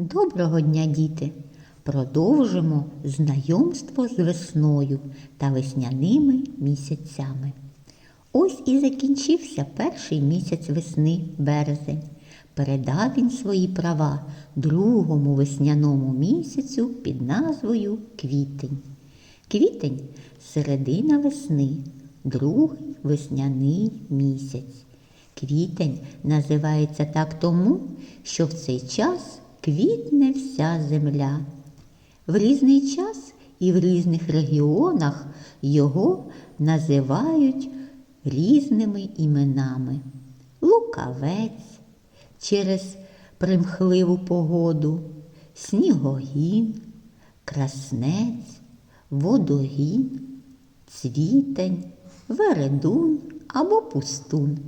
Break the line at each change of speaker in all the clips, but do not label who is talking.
Доброго дня, діти! Продовжимо знайомство з весною та весняними місяцями. Ось і закінчився перший місяць весни березень. Передав він свої права другому весняному місяцю під назвою Квітень. Квітень середина весни, другий весняний місяць. Квітень називається так тому, що в цей час квітне вся земля. В різний час і в різних регіонах його називають різними іменами. Лукавець через примхливу погоду, снігогін, краснець, водогін, цвітень, вередун або пустун.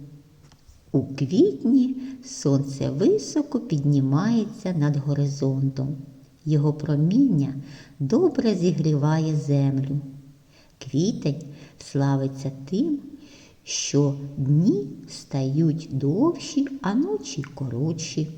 У квітні сонце високо піднімається над горизонтом. Його проміння добре зігріває землю. Квітень славиться тим, що дні стають довші, а ночі коротші.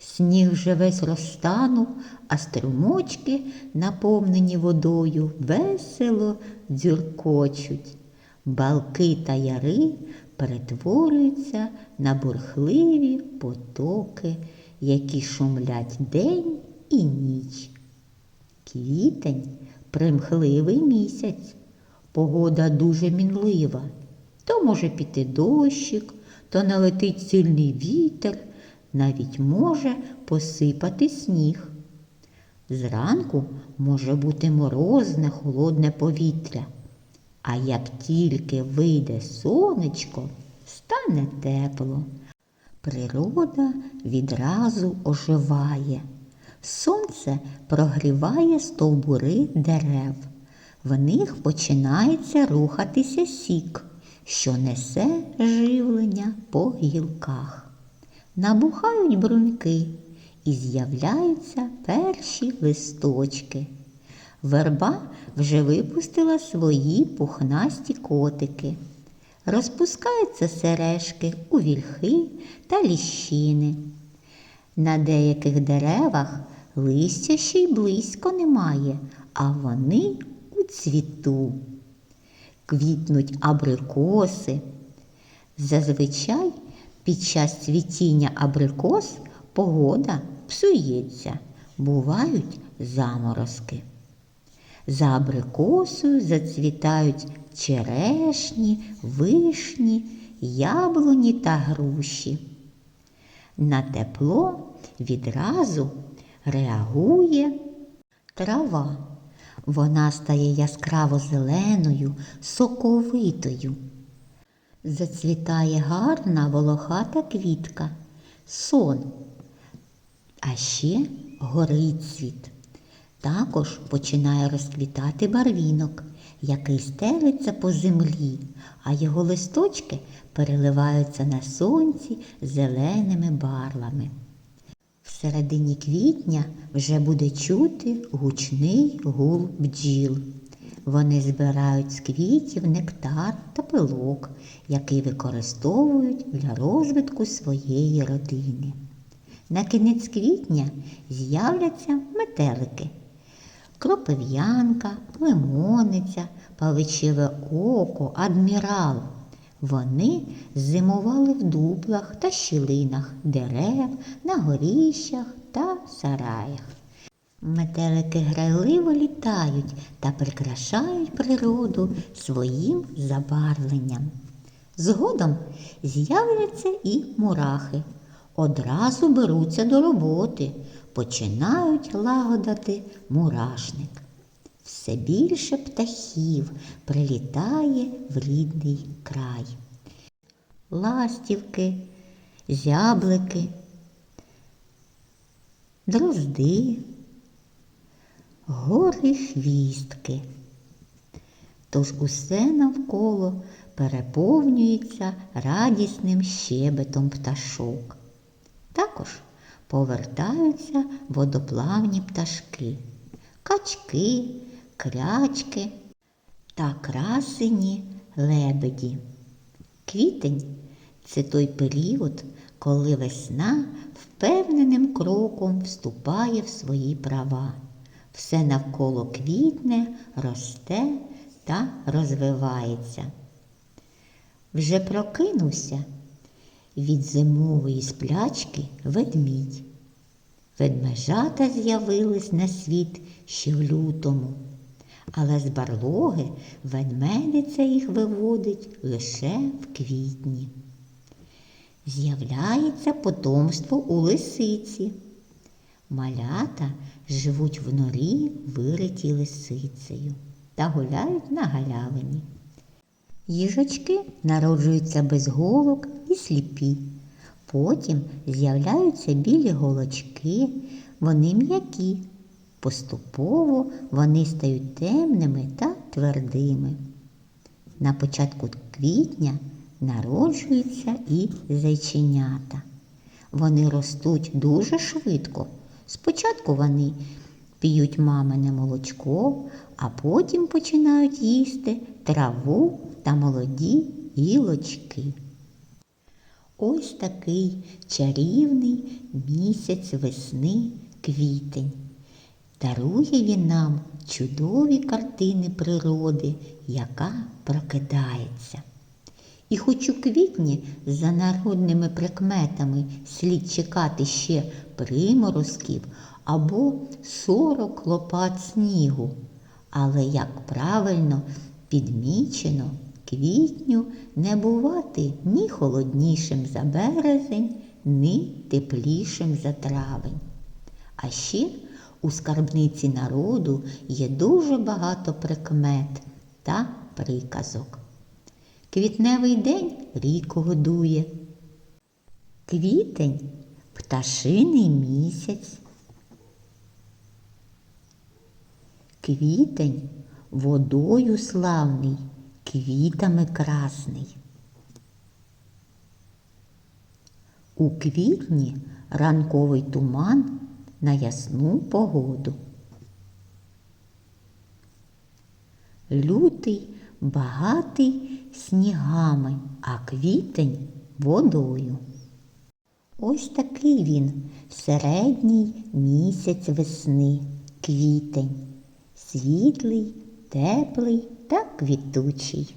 Сніг вже весь розтанув, а струмочки, наповнені водою, весело дзюркочуть. Балки та яри перетворюються на бурхливі потоки, які шумлять день і ніч. Квітень примхливий місяць, погода дуже мінлива. То може піти дощик, то налетить сильний вітер, навіть може посипати сніг. Зранку може бути морозне холодне повітря. А як тільки вийде сонечко, стане тепло. Природа відразу оживає. Сонце прогріває стовбури дерев. В них починається рухатися сік, що несе живлення по гілках. Набухають бруньки і з'являються перші листочки. Верба вже випустила свої пухнасті котики. Розпускаються сережки у вільхи та ліщини. На деяких деревах листя ще й близько немає, а вони у цвіту. Квітнуть абрикоси. Зазвичай під час цвітіння абрикос погода псується, бувають заморозки. За абрикосою зацвітають черешні, вишні, яблуні та груші. На тепло відразу реагує трава. Вона стає яскраво зеленою, соковитою. Зацвітає гарна волохата квітка, сон, а ще горить цвіт. Також починає розквітати барвінок, який стелиться по землі, а його листочки переливаються на сонці зеленими барвами. В середині квітня вже буде чути гучний гул бджіл. Вони збирають з квітів нектар та пилок, який використовують для розвитку своєї родини. На кінець квітня з'являться метелики. Кропив'янка, лимониця, павичеве око, адмірал. Вони зимували в дуплах та щілинах дерев, на горіщах та сараях. Метелики грайливо літають та прикрашають природу своїм забарвленням. Згодом з'являться і мурахи. Одразу беруться до роботи, починають лагодити мурашник. Все більше птахів прилітає в рідний край. Ластівки, зяблики, дрозди, гори хвістки. Тож усе навколо переповнюється радісним щебетом пташок. Також повертаються водоплавні пташки, качки, крячки та красені лебеді. Квітень це той період, коли весна впевненим кроком вступає в свої права. Все навколо квітне, росте та розвивається. Вже прокинувся від зимової сплячки ведмідь. Ведмежата з'явились на світ ще в лютому, але з барлоги ведмедиця їх виводить лише в квітні. З'являється потомство у лисиці. Малята живуть в норі, виритій лисицею та гуляють на галявині. Їжачки народжуються без голок і сліпі. Потім з'являються білі голочки, вони м'які. Поступово вони стають темними та твердими. На початку квітня народжуються і зайченята. Вони ростуть дуже швидко. Спочатку вони п'ють мамине молочко, а потім починають їсти траву та молоді гілочки. Ось такий чарівний місяць весни квітень. Дарує він нам чудові картини природи, яка прокидається. І хоч у квітні за народними прикметами слід чекати ще приморозків або сорок лопат снігу, але, як правильно підмічено, квітню не бувати ні холоднішим за березень, ні теплішим за травень. А ще у скарбниці народу є дуже багато прикмет та приказок. Квітневий день ріку годує. Квітень пташиний місяць. Квітень водою славний, квітами красний. У квітні ранковий туман на ясну погоду. Лютий багатий снігами, а квітень водою. Ось такий він середній місяць весни, квітень, світлий, теплий квітучий.